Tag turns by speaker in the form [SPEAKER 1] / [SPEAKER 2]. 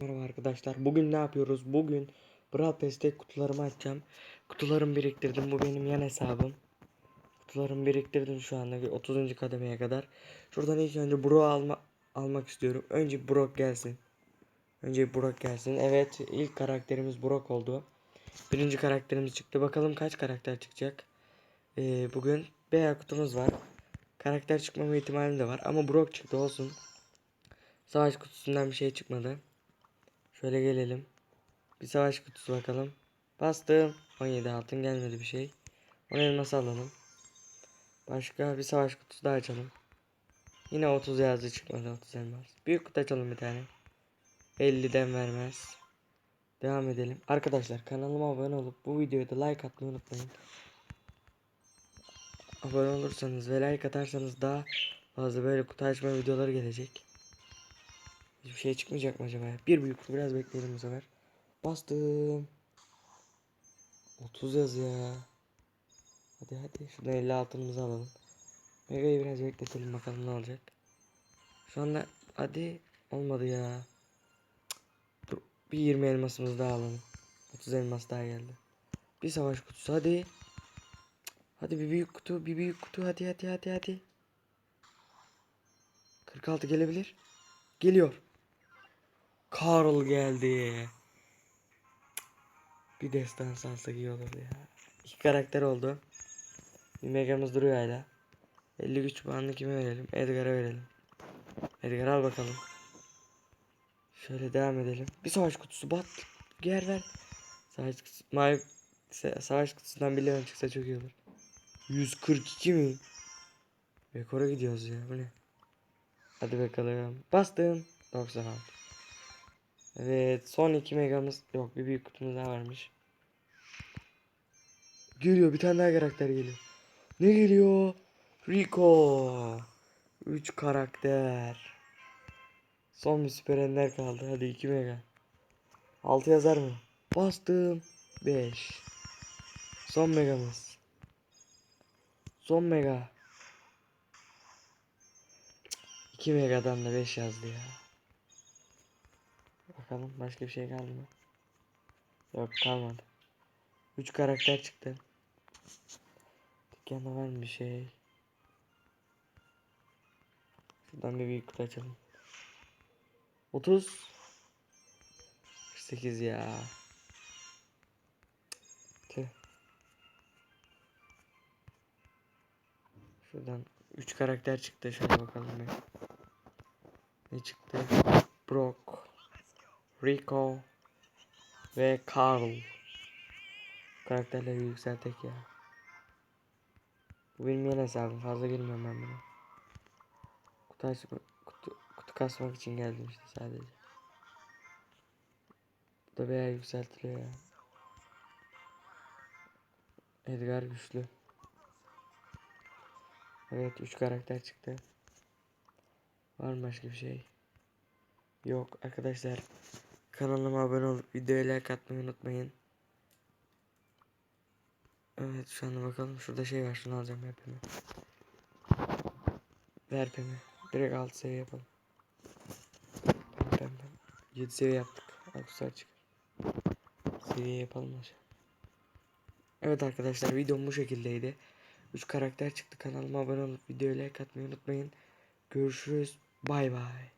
[SPEAKER 1] Merhaba arkadaşlar. Bugün ne yapıyoruz? Bugün Brawl Pass'te kutularımı açacağım. Kutularımı biriktirdim. Bu benim yan hesabım. Kutularımı biriktirdim şu anda 30. kademeye kadar. Şuradan ilk önce Brock alma almak istiyorum. Önce Brock gelsin. Önce Brock gelsin. Evet, ilk karakterimiz Brock oldu. Birinci karakterimiz çıktı. Bakalım kaç karakter çıkacak. Ee, bugün B kutumuz var. Karakter çıkmama ihtimali de var ama Brock çıktı olsun. Savaş kutusundan bir şey çıkmadı. Şöyle gelelim. Bir savaş kutusu bakalım. Bastım. 17 altın gelmedi bir şey. 10 elması alalım. Başka bir savaş kutusu daha açalım. Yine 30 yazdı çıkmadı 30 elmas. Büyük kutu açalım bir tane. 50'den vermez. Devam edelim. Arkadaşlar kanalıma abone olup bu videoya da like atmayı unutmayın. Abone olursanız ve like atarsanız daha fazla böyle kutu açma videoları gelecek. Hiçbir şey çıkmayacak mı acaba? Bir büyük biraz bekleyelim bu sefer. Bastım. 30 yaz ya. Hadi hadi şuradan 50 altınımızı alalım. Mega'yı biraz bekletelim bakalım ne olacak. Şu anda hadi olmadı ya. Dur bir 20 elmasımızı daha alalım. 30 elmas daha geldi. Bir savaş kutusu hadi. Hadi bir büyük kutu bir büyük kutu hadi hadi hadi hadi. 46 gelebilir. Geliyor. Carl geldi. Bir destan salsak iyi olurdu ya. İki karakter oldu. Bir megamız duruyor hala. 50 güç puanını kime verelim? Edgar'a verelim. Edgar al bakalım. Şöyle devam edelim. Bir savaş kutusu bat. Yer ver. Savaş kutusu. Se- savaş kutusundan bir level çıksa çok iyi olur. 142 mi? Rekora gidiyoruz ya. Bu ne? Hadi bakalım. Bastım. 96. Evet son 2 megamız yok bir büyük kutumuz daha varmış. Geliyor bir tane daha karakter geliyor. Ne geliyor? Rico. 3 karakter. Son bir süper ender kaldı. Hadi 2 mega. 6 yazar mı? Bastım. 5. Son megamız. Son mega. 2 megadan da 5 yazdı ya. Bakalım başka bir şey kaldı mı? Yok kalmadı. 3 karakter çıktı. Dükkanda var mı bir şey? Şuradan bir büyük kutu açalım. 30 48 ya. Şuradan 3 karakter çıktı. Şöyle bakalım bir. Ne çıktı? Brock. Rico ve Carl. Karakterleri yükseltek ya. Bu yeni hesabım. Fazla girmiyorum ben buna. Kutu, açma, kutu, kutu kasmak için geldim işte sadece. Bu da bayağı yükseltiliyor ya. Edgar güçlü. Evet 3 karakter çıktı. Var mı başka bir şey? Yok arkadaşlar. Kanalıma abone olup videoya like atmayı unutmayın. Evet şu anda bakalım. Şurada şey var. Şunu alacağım hepimi. Ver pemi. Direkt alt seviye yapalım. Pem pem. 7 seviye yaptık. Akuslar çıkar. Seviye yapalım aşağı. Evet arkadaşlar videom bu şekildeydi. 3 karakter çıktı. Kanalıma abone olup videoya like atmayı unutmayın. Görüşürüz. Bay bay.